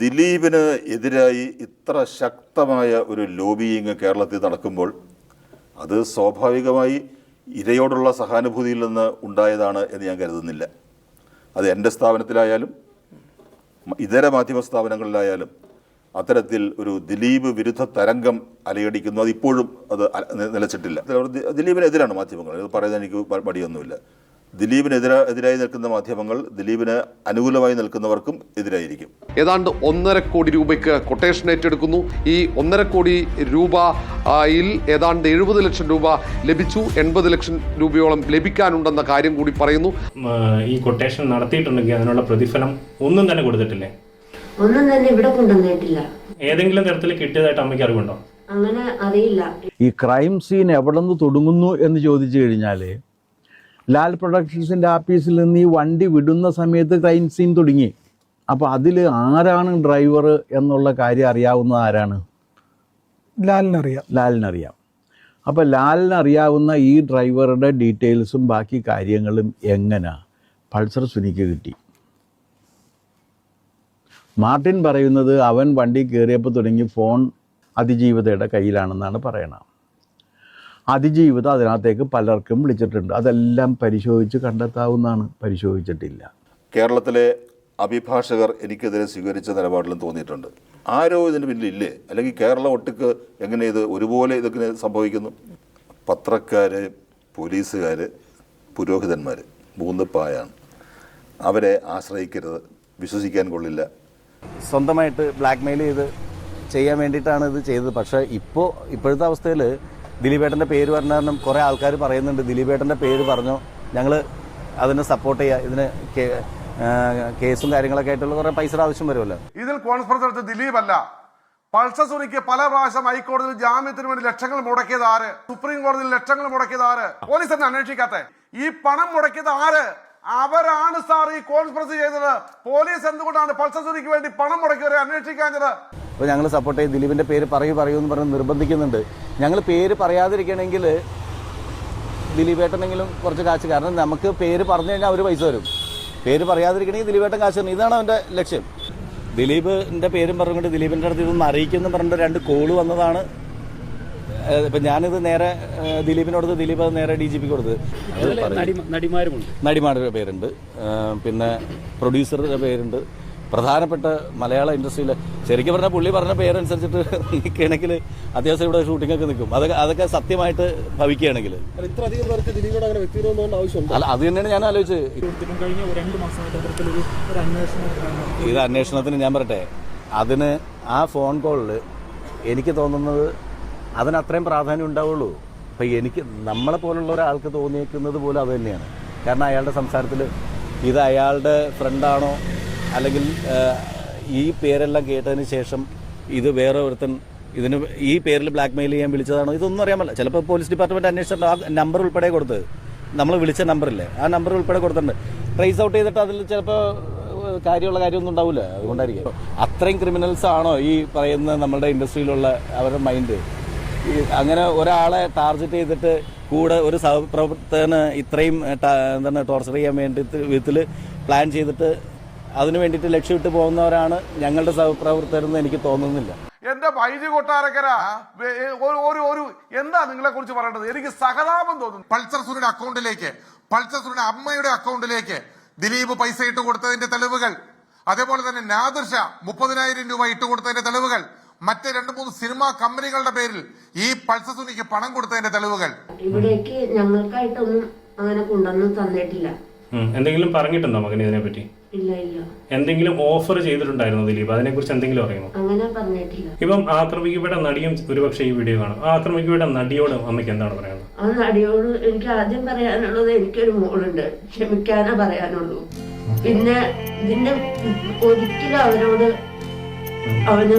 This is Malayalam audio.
ദിലീപിന് എതിരായി ഇത്ര ശക്തമായ ഒരു ലോബിയിങ് കേരളത്തിൽ നടക്കുമ്പോൾ അത് സ്വാഭാവികമായി ഇരയോടുള്ള സഹാനുഭൂതിയിൽ നിന്ന് ഉണ്ടായതാണ് എന്ന് ഞാൻ കരുതുന്നില്ല. അത് എന്റെ സ്ഥാപനത്തിലായാലും ഇതര മാധ്യമ സ്ഥാപനങ്ങളിലായാലും അത്തരത്തിൽ ഒരു ദിലീപ് വിരുദ്ധ തരംഗം അലയടിക്കുന്നു. അതിപ്പോഴും അത് നിലച്ചിട്ടില്ല. ദിലീപിനെതിരാണ് മാധ്യമങ്ങൾ. ഇത് പറയുന്നത് എനിക്ക് മടിയൊന്നുമില്ല. ദിലീപിനെതിരെ എതിരായി നിൽക്കുന്ന മാധ്യമങ്ങൾ ദിലീപിന് അനുകൂലമായി നിൽക്കുന്നവർക്കും എതിരായിരിക്കും. ഏതാണ്ട് ഒന്നര കോടി രൂപയ്ക്ക് കൊട്ടേഷൻ ഏറ്റെടുക്കുന്നു. ഈ ഒന്നര കോടി രൂപയിൽ ഏതാണ്ട് എഴുപത് ലക്ഷം രൂപ ലഭിച്ചു. എൺപത് ലക്ഷം രൂപയോളം ലഭിക്കാനുണ്ടെന്ന കാര്യം കൂടി പറയുന്നു. ഈ കൊട്ടേഷൻ നടത്തിയിട്ടുണ്ടെങ്കിൽ അതിനുള്ള പ്രതിഫലം ഒന്നും തന്നെ കൊടുത്തിട്ടില്ലേ? ഒന്നും തന്നെ ഇവിടെ കൊണ്ടുവന്നിട്ടില്ല. ഏതെങ്കിലും തരത്തിൽ കിട്ടിയതായിട്ട് അമ്മയ്ക്ക് അറിവുണ്ടോ? അങ്ങനെ അറിയില്ല. ഈ ക്രൈം സീൻ എവിടെ നിന്ന് തുടങ്ങുന്നു എന്ന് ചോദിച്ചു കഴിഞ്ഞാൽ ലാൽ പ്രൊഡക്ഷൻസിന്റെ ആഫീസിൽ നിന്ന് ഈ വണ്ടി വിടുന്ന സമയത്ത് ക്രൈം സീൻ തുടങ്ങി. അപ്പോൾ അതിൽ ആരാണ് ഡ്രൈവർ എന്നുള്ള കാര്യം അറിയാവുന്നത് ആരാണ്? ലാലിനറിയാം. ലാലിനറിയാം. അപ്പോൾ ലാലിനറിയാവുന്ന ഈ ഡ്രൈവറുടെ ഡീറ്റെയിൽസും ബാക്കി കാര്യങ്ങളും എങ്ങനെ? പൾസർ സുനിക്ക് കിട്ടി. മാർട്ടിൻ പറയുന്നത് അവൻ വണ്ടി കയറിയപ്പോൾ തുടങ്ങി ഫോൺ അതിജീവിതയുടെ കയ്യിലാണെന്നാണ് പറയണത്. അതിജീവിത അതിനകത്തേക്ക് പലർക്കും വിളിച്ചിട്ടുണ്ട്. അതെല്ലാം പരിശോധിച്ച് കണ്ടെത്താവുന്നതാണ്. പരിശോധിച്ചിട്ടില്ല. കേരളത്തിലെ അഭിഭാഷകർ എനിക്കെതിരെ സ്വീകരിച്ച നിലപാടിലും തോന്നിയിട്ടുണ്ട്. ആരോ ഇതിന് പിന്നിലില്ലേ? അല്ലെങ്കിൽ കേരളം ഒട്ടുക്ക് എങ്ങനെ ഇത് ഒരുപോലെ ഇതൊക്കെ സംഭവിക്കുന്നു? പത്രക്കാർ പോലീസുകാർ പുരോഹിതന്മാർ മൂന്ന് പായാണ്. അവരെ ആശ്രയിക്കരുത്. വിശ്വസിക്കാൻ കൊള്ളില്ല. സ്വന്തമായിട്ട് ബ്ലാക്ക്മെയിൽ ചെയ്ത് ചെയ്യാൻ വേണ്ടിയിട്ടാണ് ഇത് ചെയ്തത്. പക്ഷേ ഇപ്പോൾ ഇപ്പോഴത്തെ അവസ്ഥയിൽ ദിലീപേട്ടന്റെ പേര് പറഞ്ഞ കാരണം കുറേ ആൾക്കാർ പറയുന്നുണ്ട്. ദിലീപേട്ടന്റെ പേര് പറഞ്ഞു. ഞങ്ങൾ അതിനെ സപ്പോർട്ട് ചെയ്യുക ഇതിന് കേസും കാര്യങ്ങളൊക്കെ ആയിട്ടുള്ള കുറേ പൈസയുടെ ആവശ്യം വരുമല്ലോ. ഇതിൽ കോൺഫറൻസ് എടുത്ത ദിലീപ് അല്ല പൾസസുനിക്ക് പല പ്രാവശ്യം ഹൈക്കോടതിയിൽ ജാമ്യത്തിന് വേണ്ടി ലക്ഷങ്ങൾ മുടക്കിയത് ആര്? സുപ്രീം കോടതിയിൽ ലക്ഷങ്ങൾ മുടക്കിയത് ആര്? പോലീസ് തന്നെ അന്വേഷിക്കാത്തെ. ഈ പണം മുടക്കിയത് ആര്? അവരാണ് സാർ ഈ കോൺഫറൻസ് ചെയ്തത്. പോലീസ് എന്തുകൊണ്ടാണ് പൾസസുനിക്ക് വേണ്ടി പണം മുടക്കിയവരെ അന്വേഷിക്കാഞ്ഞത്? അപ്പോൾ ഞങ്ങൾ സപ്പോർട്ട് ചെയ്ത് ദിലീപിന്റെ പേര് പറയൂ പറയൂ എന്ന് പറഞ്ഞ് നിർബന്ധിക്കുന്നുണ്ട്. ഞങ്ങൾ പേര് പറയാതിരിക്കണമെങ്കിൽ ദിലീപേട്ടനെങ്കിലും കുറച്ച് കാശ് കാരണം നമുക്ക് പേര് പറഞ്ഞു കഴിഞ്ഞാൽ അവർ പൈസ വരും പേര് പറയാതിരിക്കണമെങ്കിൽ ദിലീപേട്ടൻ കാശ് തരും ഇതാണ് അവന്റെ ലക്ഷ്യം. ദിലീപിന്റെ പേരും പറഞ്ഞുകൊണ്ട് ദിലീപിന്റെ അടുത്ത് ഇതൊന്നും അറിയിക്കുന്നു പറഞ്ഞിട്ട് രണ്ട് കോൾ വന്നതാണ്. ഇപ്പം ഞാനിത് നേരെ ഏഹ് ദിലീപിനോട് ദിലീപ് അത് നേരെ ഡി ജി പിക്ക് കൊടുത്ത് നടിമാരുടെ പേരുണ്ട്. പിന്നെ പ്രൊഡ്യൂസറുടെ പേരുണ്ട്. പ്രധാനപ്പെട്ട മലയാള ഇൻഡസ്ട്രിയിൽ ശരിക്കും പറഞ്ഞാൽ പുള്ളി പറഞ്ഞ പേരനുസരിച്ചിട്ട് നിൽക്കുകയാണെങ്കിൽ അത്യാവശ്യം ഇവിടെ ഷൂട്ടിംഗ് ഒക്കെ നിൽക്കും. അതൊക്കെ അതൊക്കെ സത്യമായിട്ട് ഭവിക്കുകയാണെങ്കിൽ അല്ല അത് തന്നെയാണ് ഞാൻ ആലോചിച്ചത്. അന്വേഷണം ഇത് അന്വേഷണത്തിന് ഞാൻ പറയട്ടെ അതിന് ആ ഫോൺ കോളിൽ എനിക്ക് തോന്നുന്നത് അതിന് അത്രയും പ്രാധാന്യം ഉണ്ടാവുള്ളൂ. അപ്പം എനിക്ക് നമ്മളെ പോലുള്ള ഒരാൾക്ക് തോന്നിയേക്കുന്നത് പോലും അത് തന്നെയാണ്. കാരണം അയാളുടെ സംസാരത്തിൽ ഇത് അയാളുടെ ഫ്രണ്ടാണോ അല്ലെങ്കിൽ ഈ പേരെല്ലാം കേട്ടതിന് ശേഷം ഇത് വേറെ ഒരുത്തൻ ഇതിന് ഈ പേരിൽ ബ്ലാക്ക് മെയിൽ ചെയ്യാൻ വിളിച്ചതാണോ? ഇതൊന്നും അറിയാൻ പറ്റില്ല. ചിലപ്പോൾ പോലീസ് ഡിപ്പാർട്ട്മെന്റ് അന്വേഷിച്ചിട്ട് ആ നമ്പർ ഉൾപ്പെടെ കൊടുത്തത് നമ്മൾ വിളിച്ച നമ്പറില്ലേ ആ നമ്പർ ഉൾപ്പെടെ കൊടുത്തിട്ടുണ്ട്. ട്രേസ് ഔട്ട് ചെയ്തിട്ട് അതിൽ ചിലപ്പോൾ കാര്യമുള്ള കാര്യമൊന്നും ഉണ്ടാവില്ല അതുകൊണ്ടായിരിക്കും. അത്രയും ക്രിമിനൽസ് ആണോ ഈ പറയുന്ന നമ്മുടെ ഇൻഡസ്ട്രിയിലുള്ള അവരുടെ മൈൻഡ് അങ്ങനെ ഒരാളെ ടാർഗറ്റ് ചെയ്തിട്ട് കൂടെ ഒരു സഹപ്രവർത്തകന് ഇത്രയും എന്താണ് ടോർച്ചർ ചെയ്യാൻ വേണ്ടി വിധത്തിൽ പ്ലാൻ ചെയ്തിട്ട് അതിനു വേണ്ടിട്ട് ലക്ഷ്യമിട്ട് പോകുന്നവരാണ് ഞങ്ങളുടെ സഹപ്രവർത്തകരെന്ന് എനിക്ക് തോന്നുന്നില്ല. എന്റെ വൈദ്യ കൊട്ടാരക്കര ഒരു ഒരു എന്താ നിങ്ങളെ കുറിച്ച് പറയേണ്ടത്? എനിക്ക് സഹതാപം തോന്നുന്നു. പൾസർ സുനിയുടെ അക്കൗണ്ടിലേക്ക് പൾസർ സുനിയുടെ അമ്മയുടെ അക്കൗണ്ടിലേക്ക് ദിലീപ് പൈസ ഇട്ട് കൊടുത്തതിന്റെ തെളിവുകൾ അതേപോലെ തന്നെ നാദിർഷ മുപ്പതിനായിരം രൂപ ഇട്ട് കൊടുത്തതിന്റെ തെളിവുകൾ മറ്റ് രണ്ട് മൂന്ന് സിനിമാ കമ്പനികളുടെ പേരിൽ ഈ പൾസർ സുനിക്ക് പണം കൊടുത്തതിന്റെ തെളിവുകൾ. ഇവിടേക്ക് ഞങ്ങൾക്കായിട്ടൊന്നും അങ്ങനെ കൊണ്ടുവന്ന് തന്നിട്ടില്ല. എന്തെങ്കിലും പറഞ്ഞിട്ടുണ്ടോ മകൻ ഇതിനെപ്പറ്റി? ഇല്ല ഇല്ല. എന്തെങ്കിലും ഓഫർ ചെയ്തിട്ടുണ്ടായിരുന്നു ദിലീപ്? അതിനെ കുറിച്ച് എന്തെങ്കിലും അറിയുമോ? അങ്ങനെ പറഞ്ഞിട്ടില്ല. ഇപ്പം ആക്രമിക്കപ്പെട്ട നടിയും ഒരുപക്ഷെ ഈ വീഡിയോ കാണും. ആക്രമിക്കപ്പെട്ട നടിയോട് അമ്മയ്ക്ക് എന്താണ് പറയുന്നത് ആ നടിയോട് എനിക്ക് ആദ്യം പറയാനുള്ളത് എനിക്കൊരു മോളുണ്ട്. ക്ഷമിക്കാനേ പറയാനുള്ളൂ. പിന്നെ ഇതിന്റെ ഒരിക്കലും അവരോട് അവന്